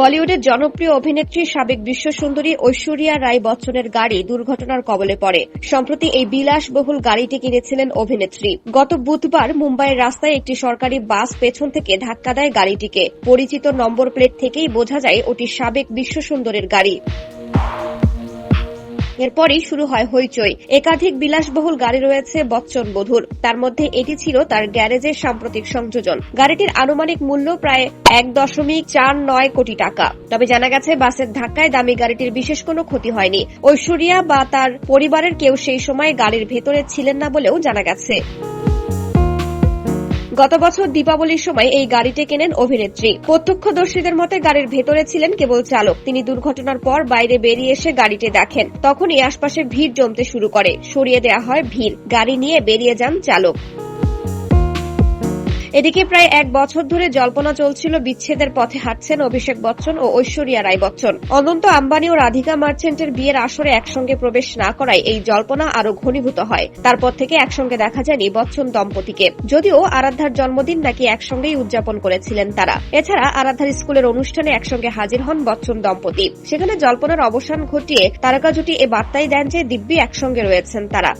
বলিউডের জনপ্রিয় অভিনেত্রী সাবেক বিশ্বসুন্দরী ঐশ্বরিয়া রায় বচ্চনের গাড়ি দুর্ঘটনার কবলে পড়ে। সম্প্রতি এই বিলাসবহুল গাড়িটি কিনেছিলেন অভিনেত্রী। গত বুধবার মুম্বাইয়ের রাস্তায় একটি সরকারি বাস পেছন থেকে ধাক্কা দেয় গাড়িটিকে। পরিচিত নম্বর প্লেট থেকেই বোঝা যায় ওটি সাবেক বিশ্বসুন্দরের গাড়ি। এরপরই শুরু হয় হইচই। একাধিক বিলাসবহুল গাড়ি রয়েছে বচ্চন বধুর। তার মধ্যে এটি ছিল তার গ্যারেজের সাম্প্রতিক সংযোজন। গাড়িটির আনুমানিক মূল্য প্রায় এক দশমিক চার নয় কোটি টাকা। তবে জানা গেছে, বাসের ধাক্কায় দামি গাড়িটির বিশেষ কোনো ক্ষতি হয়নি। ঐশ্বরিয়া বা তার পরিবারের কেউ সেই সময় গাড়ির ভেতরে ছিলেন না বলেও জানা গেছে। গত বছর দীপাবলির সময় এই গাড়িটি কেনেন অভিনেত্রী। প্রত্যক্ষদর্শীদের মতে গাড়ির ভেতরে ছিলেন কেবল চালক। তিনি দুর্ঘটনার পর বাইরে বেরিয়ে এসে গাড়িটি দেখেন। তখনই আশপাশে ভিড় জমতে শুরু করে। সরিয়ে দেওয়া হয় ভিড়। গাড়ি নিয়ে বেরিয়ে যান চালক। এদিকে প্রায় এক বছর ধরে জল্পনা চলছিল বিচ্ছেদের পথে হাঁটছেন অভিষেক বচ্চন ও ঐশ্বরিয়া রায় বচ্চন। অনন্ত আম্বানি ও রাধিকা মার্চেন্টের বিয়ের আসরে একসঙ্গে প্রবেশ না করায় এই জল্পনা আরও ঘনীভূত হয়। তারপর থেকে একসঙ্গে দেখা যায়নি বচ্চন দম্পতিকে। যদিও আরাধ্যার জন্মদিন নাকি একসঙ্গেই উদযাপন করেছিলেন তারা। এছাড়া আরাধ্যার স্কুলের অনুষ্ঠানে একসঙ্গে হাজির হন বচ্চন দম্পতি। সেখানে জল্পনার অবসান ঘটিয়ে তারকা জুটি এ বার্তাই দেন যে দিব্যি একসঙ্গে রয়েছেন তারা।